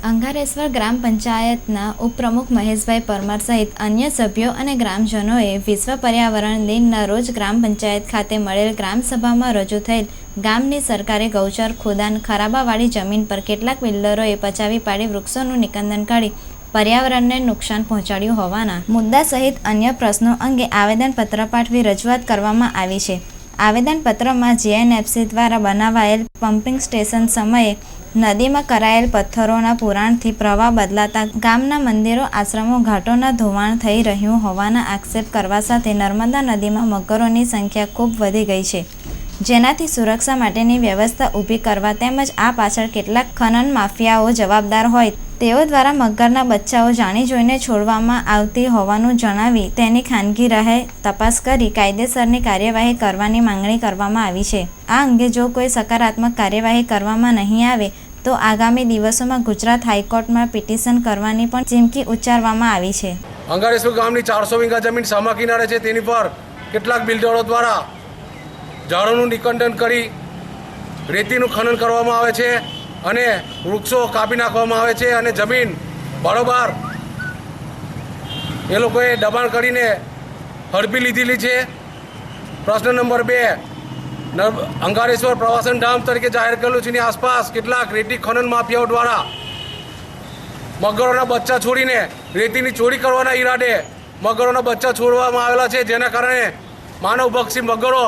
અંગારેશ્વર ગ્રામ પંચાયતના ઉપપ્રમુખ મહેશભાઈ પરમાર સહિત અન્ય સભ્યો અને ગ્રામજનોએ વિશ્વ પર્યાવરણ દિનના રોજ ગ્રામ પંચાયત ખાતે મળેલ ગ્રામસભામાં રજૂ થયેલ ગામની સરકારે ગૌચર, ખોદાન, ખરાબાવાળી જમીન પર કેટલાક બિલ્ડરોએ પચાવી પાડી વૃક્ષોનું નિકંદન કાઢી પર્યાવરણને નુકસાન પહોંચાડ્યું હોવાના મુદ્દા સહિત અન્ય પ્રશ્નો અંગે આવેદનપત્ર પાઠવી રજૂઆત કરવામાં આવી છે. આવેદનપત્રમાં જીએનએફસી દ્વારા બનાવાયેલ પમ્પિંગ સ્ટેશન સમયે નદીમાં કરાયેલ પથ્થરોના પુરાણથી પ્રવાહ બદલાતા ગામના મંદિરો, આશ્રમો, ઘાટોના ધોવાણ થઈ રહ્યું હોવાના આક્ષેપ કરવા સાથે નર્મદા નદીમાં મગરોની સંખ્યા ખૂબ વધી ગઈ છે. જેનાથી સુરક્ષા માટેની વ્યવસ્થા ઊભી કરવા તેમજ આ પાછળ કેટલાક ખનન માફિયાઓ જવાબદાર હોય, તેઓ દ્વારા મગરના બચ્ચાઓ જાણી જોઈને છોડવામાં આવતી હોવાનું જણાવી તેની ખાનગી રહે તપાસ કરી કાયદેસરની કાર્યવાહી કરવાની માંગણી કરવામાં આવી છે. આ અંગે જો કોઈ સકારાત્મક કાર્યવાહી કરવામાં નહીં આવે, તો આગામી દિવસોમાં ગુજરાત હાઈકોર્ટમાં પિટિશન કરવાની પણ ચીમકી ઉચ્ચારવામાં આવી છે. અંગારેશ્વર ગામની ચારસો વીઘા જમીન સામા કિનારે છે. તેની પર કેટલાક બિલ્ડરો દ્વારા ઝાડોનું નિકંદન કરી રેતીનું ખનન કરવામાં આવે છે અને વૃક્ષો કાપી નાખવામાં આવે છે અને જમીન, બરોબર એ લોકોએ દબાણ કરીને હડપી લીધેલી છે. પ્રશ્ન નંબર બે અંગારેશ્વર પ્રવાસન ધામ તરીકે જાહેર કરેલું છે. એની આસપાસ કેટલાક રેતી ખનન માફિયાઓ દ્વારા મગરોના બચ્ચા છોડીને રેતીની ચોરી કરવાના ઈરાદે મગરોના બચ્ચા છોડવામાં આવેલા છે. જેના કારણે માનવભક્ષી મગરો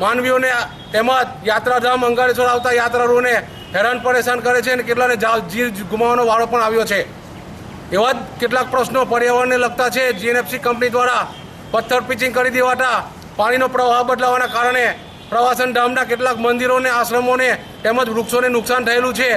માનવીઓને તેમજ યાત્રાધામ અંગારેશ્વર આવતા યાત્રાળુઓને હેરાન પરેશાન કરે છે અને કેટલાને જીવ ગુમાવવાનો વાળો પણ આવ્યો છે. એવા જ કેટલાક પ્રશ્નો પર્યાવરણને લગતા છે. જીએનએફસી કંપની દ્વારા પથ્થર પિચિંગ કરી દેવાતા પાણીનો પ્રવાહ બદલાવાના કારણે પ્રવાસન ધામના કેટલાક મંદિરોને, આશ્રમોને તેમજ વૃક્ષોને નુકસાન થયેલું છે.